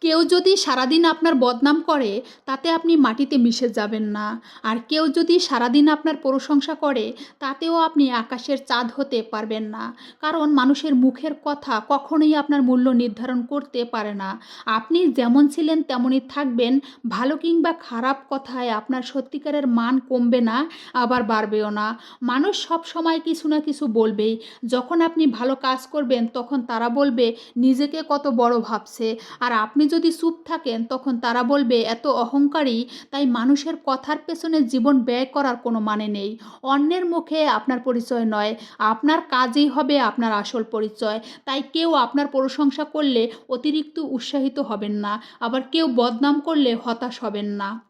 কেউ যদি সারাদিন আপনার বদনাম করে, তাতে আপনি মাটিতে মিশে যাবেন না। আর কেউ যদি সারাদিন আপনার প্রশংসা করে, তাতেও আপনি আকাশের চাঁদ হতে পারবেন না। কারণ মানুষের মুখের কথা কখনোই আপনার মূল্য নির্ধারণ করতে পারে না। আপনি যেমন ছিলেন তেমনই থাকবেন। ভালো কিংবা খারাপ কথায় আপনার সত্যিকারের মান কমবে না, আবার বাড়বেও না। মানুষ সব সময় কিছু না কিছু বলবেই। যখন আপনি ভালো কাজ করবেন, তখন তারা বলবে, নিজেকে কত বড় ভাবছে। আর আপনি যদি চুপ থাকেন, তখন তারা বলবে, এত অহংকারী, তাই মানুষের কথার পেছনে জীবন ব্যয় করার কোনো মানে নেই। অন্যের মুখে আপনার পরিচয় নয়, আপনার কাজেই হবে আপনার আসল পরিচয়। তাই কেউ আপনার প্রশংসা করলে অতিরিক্ত উৎসাহিত হবেন না, আবার কেউ বদনাম করলে হতাশ হবেন না।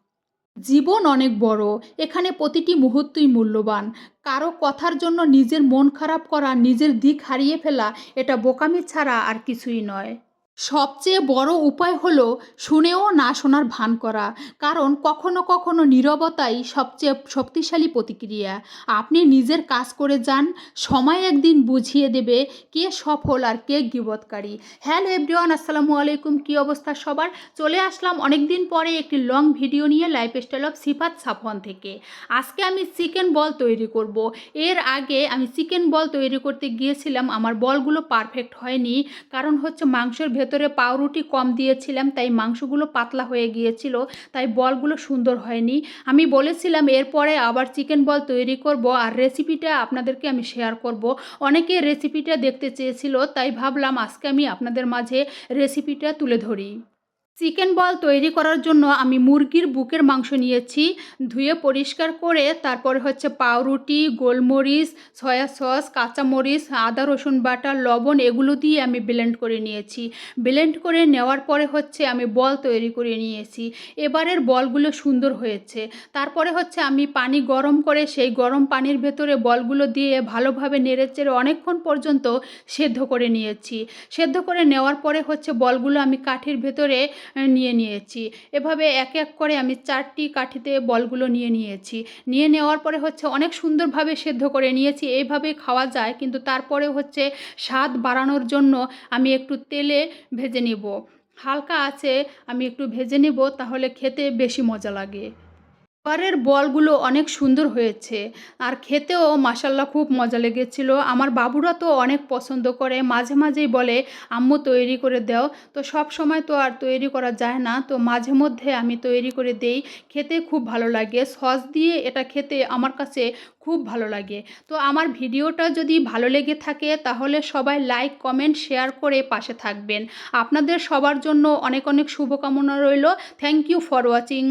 জীবন অনেক বড়, এখানে প্রতিটি মুহূর্তই মূল্যবান। কারও কথার জন্য নিজের মন খারাপ করা, নিজের দিক হারিয়ে ফেলা, এটা বোকামি ছাড়া আর কিছুই নয়। সবচেয়ে বড় উপায় হলো শুনেও না শোনার ভান করা। কারণ কখনো কখনো নীরবতাই সবচেয়ে শক্তিশালী প্রতিক্রিয়া। আপনি নিজের কাজ করে যান, সময় একদিন বুঝিয়ে দেবে কে সফল আর কে গিবৎকারী। হ্যালো এভরিওয়ান, আসসালামু আলাইকুম। কী অবস্থা সবার? চলে আসলাম অনেক দিন পরে একটি লং ভিডিও নিয়ে life style of Sifat Safwan থেকে। আজকে আমি চিকেন বল তৈরি করব। এর আগে আমি চিকেন বল তৈরি করতে গিয়েছিলাম। আমার বলগুলো পারফেক্ট হয়নি। কারণ হচ্ছে মাংসের পাউরুটি কম দিয়েছিলাম, তাই মাংসগুলো পাতলা হয়ে গিয়েছিল, তাই বলগুলো সুন্দর হয়নি। আমি বলেছিলাম, এরপরে আবার চিকেন বল তৈরি করব আর রেসিপিটা আপনাদেরকে আমি শেয়ার করব। অনেকে রেসিপিটা দেখতে চেয়েছিল, তাই ভাবলাম আজকে আমি আপনাদের মাঝে রেসিপিটা তুলে ধরি। চিকেন বল তৈরি করার জন্য আমি মুরগির বুকের মাংস নিয়েছি, ধুয়ে পরিষ্কার করে, তারপরে হচ্ছে পাউরুটি, গোলমরিচ, সয়া সস, কাঁচামরিচ, আদা, রসুন বাটা, লবণ, এগুলো দিয়ে আমি ব্লেন্ড করে নিয়েছি। ব্লেন্ড করে নেওয়ার পরে হচ্ছে আমি বল তৈরি করে নিয়েছি। এবারের বলগুলো সুন্দর হয়েছে। তারপরে হচ্ছে আমি পানি গরম করে সেই গরম পানির ভেতরে বলগুলো দিয়ে ভালোভাবে নেড়েচেড়ে অনেকক্ষণ পর্যন্ত সেদ্ধ করে নিয়েছি। সেদ্ধ করে নেওয়ার পরে হচ্ছে বলগুলো আমি কাঠির ভেতরে নিয়ে নিয়েছি। এভাবে এক এক করে আমি চারটি কাঠিতে বলগুলো নিয়ে নিয়েছি। নিয়ে নেওয়ার পরে হচ্ছে অনেক সুন্দরভাবে সেদ্ধ করে নিয়েছি। এইভাবে খাওয়া যায়, কিন্তু তারপরে হচ্ছে স্বাদ বাড়ানোর জন্য আমি একটু তেলে ভেজে নেব। হালকা আছে, আমি একটু ভেজে নেব, তাহলে খেতে বেশি মজা লাগে। এবারের বলগুলো অনেক সুন্দর হয়েছে। আর খেতেও মাসাল্লাহ খুব মজা লেগেছিল। আমার বাবুরা তো অনেক পছন্দ করে, মাঝে মাঝেই বলে, আম্মু তৈরি করে দাও। তো সব সময় তো আর তৈরি করা যায় না। তো মাঝে মধ্যে আমি তৈরি করে দেই। খেতে খুব ভালো লাগে। সস দিয়ে এটা খেতে আমার কাছে খুব ভালো লাগে। তো আমার ভিডিওটা যদি ভালো লেগে থাকে, তাহলে সবাই লাইক, কমেন্ট, শেয়ার করে পাশে থাকবেন। আপনাদের সবার জন্য অনেক অনেক শুভকামনা রইল। Thank you for watching.